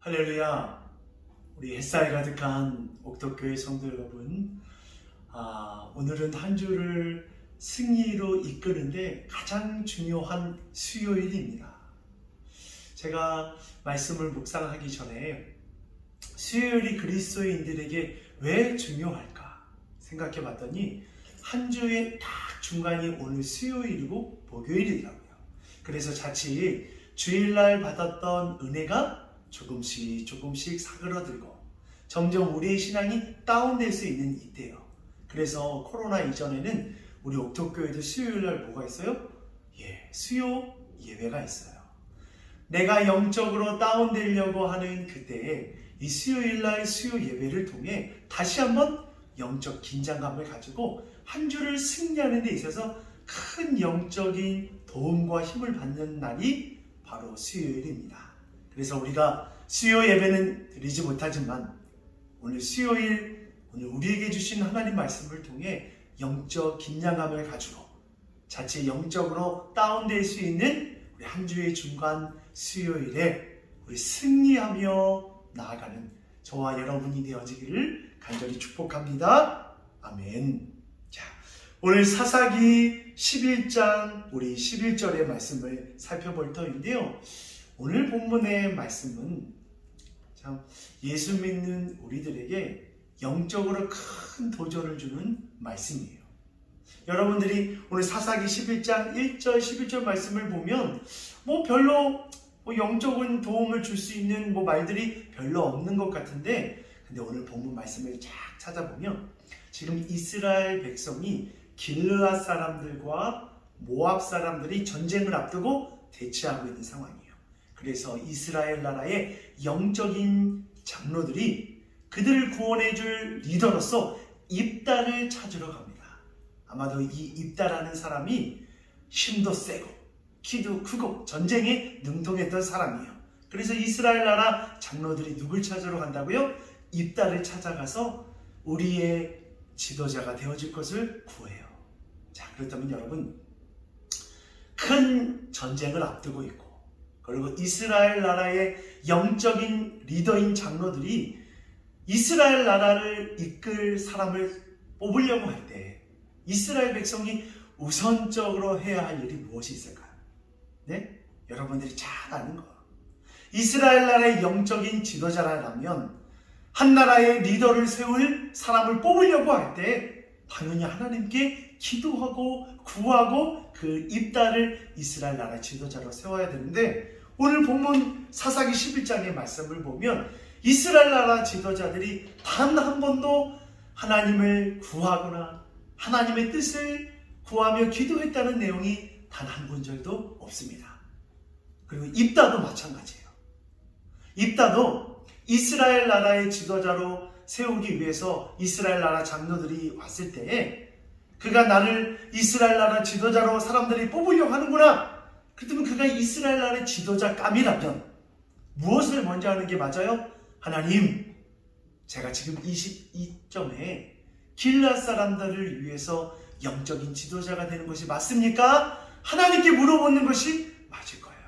할렐루야. 우리 햇살 가득한 옥덕교회 성도 여러분. 아, 오늘은 한 주를 승리로 이끄는데 가장 중요한 수요일입니다. 제가 말씀을 묵상하기 전에 수요일이 그리스도인들에게 왜 중요할까 생각해 봤더니 한 주의 딱 중간이 오늘 수요일이고 목요일이더라고요. 그래서 자칫 주일날 받았던 은혜가 조금씩 조금씩 사그러들고 점점 우리의 신앙이 다운될 수 있는 이때요. 그래서 코로나 이전에는 우리 옥토교회도 수요일 날 뭐가 있어요? 예, 수요 예배가 있어요. 내가 영적으로 다운되려고 하는 그때에 이 수요일 날 수요 예배를 통해 다시 한번 영적 긴장감을 가지고 한 주를 승리하는 데 있어서 큰 영적인 도움과 힘을 받는 날이 바로 수요일입니다. 그래서 우리가 수요 예배는 드리지 못하지만 오늘 수요일 오늘 우리에게 주신 하나님 말씀을 통해 영적 긴장감을 가지고 자칫 영적으로 다운될 수 있는 우리 한 주의 중간 수요일에 우리 승리하며 나아가는 저와 여러분이 되어지기를 간절히 축복합니다. 아멘. 자, 오늘 사사기 11장 우리 11절의 말씀을 살펴볼 터인데요. 오늘 본문의 말씀은 참 예수 믿는 우리들에게 영적으로 큰 도전을 주는 말씀이에요. 여러분들이 오늘 사사기 11장 1절 11절 말씀을 보면 뭐 별로 뭐 영적인 도움을 줄 수 있는 뭐 말들이 별로 없는 것 같은데 근데 오늘 본문 말씀을 쫙 찾아보면 지금 이스라엘 백성이 길르앗 사람들과 모압 사람들이 전쟁을 앞두고 대치하고 있는 상황이에요. 그래서 이스라엘 나라의 영적인 장로들이 그들을 구원해 줄 리더로서 입다를 찾으러 갑니다. 아마도 이 입다라는 사람이 힘도 세고 키도 크고 전쟁에 능통했던 사람이에요. 그래서 이스라엘 나라 장로들이 누굴 찾으러 간다고요? 입다를 찾아가서 우리의 지도자가 되어질 것을 구해요. 자, 그렇다면 여러분, 큰 전쟁을 앞두고 있고, 그리고 이스라엘 나라의 영적인 리더인 장로들이 이스라엘 나라를 이끌 사람을 뽑으려고 할 때, 이스라엘 백성이 우선적으로 해야 할 일이 무엇이 있을까요? 네? 여러분들이 잘 아는 거. 이스라엘 나라의 영적인 지도자라면 한 나라의 리더를 세울 사람을 뽑으려고 할 때 당연히 하나님께 기도하고 구하고 그 입다를 이스라엘 나라의 지도자로 세워야 되는데 오늘 본문 사사기 11장의 말씀을 보면 이스라엘 나라 지도자들이 단 한 번도 하나님을 구하거나 하나님의 뜻을 구하며 기도했다는 내용이 단한 군절도 없습니다. 그리고 입다도 마찬가지예요. 입다도 이스라엘 나라의 지도자로 세우기 위해서 이스라엘 나라 장로들이 왔을 때에 그가 나를 이스라엘 나라 지도자로 사람들이 뽑으려고 하는구나. 그렇다면 그가 이스라엘 나라의 지도자감이라면 무엇을 먼저 하는 게 맞아요? 하나님, 제가 지금 22점에 길라 사람들을 위해서 영적인 지도자가 되는 것이 맞습니까? 하나님께 물어보는 것이 맞을 거예요.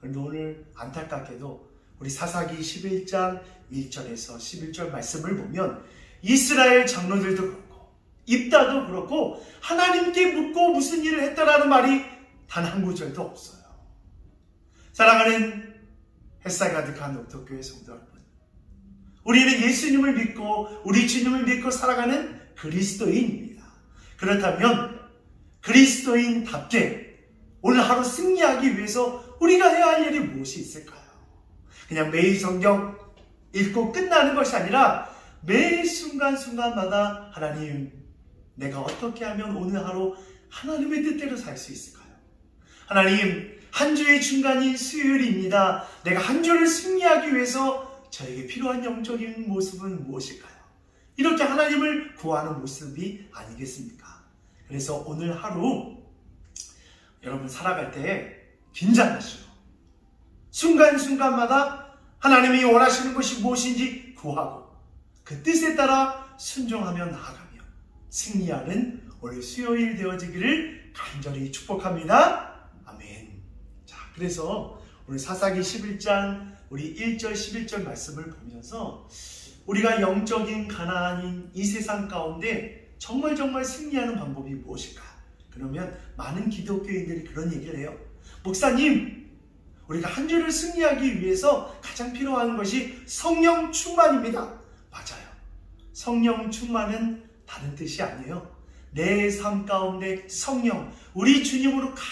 그런데 오늘 안타깝게도 우리 사사기 11장 1절에서 11절 말씀을 보면 이스라엘 장로들도 그렇고 입다도 그렇고 하나님께 묻고 무슨 일을 했다라는 말이 단 한 구절도 없어요. 사랑하는 햇살 가득한 옥토교회 성도 여러분. 우리는 예수님을 믿고 우리 주님을 믿고 살아가는 그리스도인입니다. 그렇다면 그리스도인답게 오늘 하루 승리하기 위해서 우리가 해야 할 일이 무엇이 있을까요? 그냥 매일 성경 읽고 끝나는 것이 아니라 매 순간순간마다 하나님, 내가 어떻게 하면 오늘 하루 하나님의 뜻대로 살 수 있을까요? 하나님, 한 주의 중간이 수요일입니다. 내가 한 주를 승리하기 위해서 저에게 필요한 영적인 모습은 무엇일까요? 이렇게 하나님을 구하는 모습이 아니겠습니까? 그래서 오늘 하루 여러분 살아갈 때 긴장하시고 순간순간마다 하나님이 원하시는 것이 무엇인지 구하고 그 뜻에 따라 순종하며 나아가며 승리하는 오늘 수요일 되어지기를 간절히 축복합니다. 그래서 오늘 사사기 11장 우리 1절 11절 말씀을 보면서 우리가 영적인 가난인 이 세상 가운데 정말 정말 승리하는 방법이 무엇일까? 그러면 많은 기독교인들이 그런 얘기를 해요. 목사님, 우리가 한 주를 승리하기 위해서 가장 필요한 것이 성령 충만입니다. 맞아요. 성령 충만은 다른 뜻이 아니에요. 내 삶 가운데 성령, 우리 주님으로 가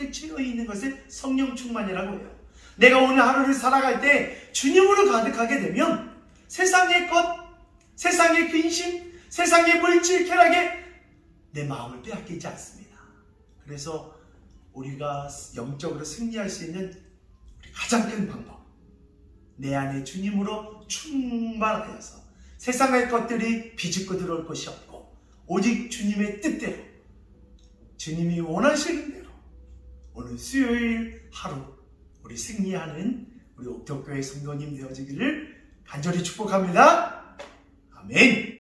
득 채워 있는 것을 성령 충만이라고 해요. 내가 오늘 하루를 살아갈 때 주님으로 가득하게 되면 세상의 것, 세상의 근심, 세상의 물질 쾌락에 내 마음을 빼앗기지 않습니다. 그래서 우리가 영적으로 승리할 수 있는 가장 큰 방법. 내 안에 주님으로 충만하여서 세상의 것들이 비집고 들어올 것이 없고 오직 주님의 뜻대로 주님이 원하시는 대로 오늘 수요일 하루 우리 승리하는 우리 옥덕교회 성도님 되어지기를 간절히 축복합니다. 아멘.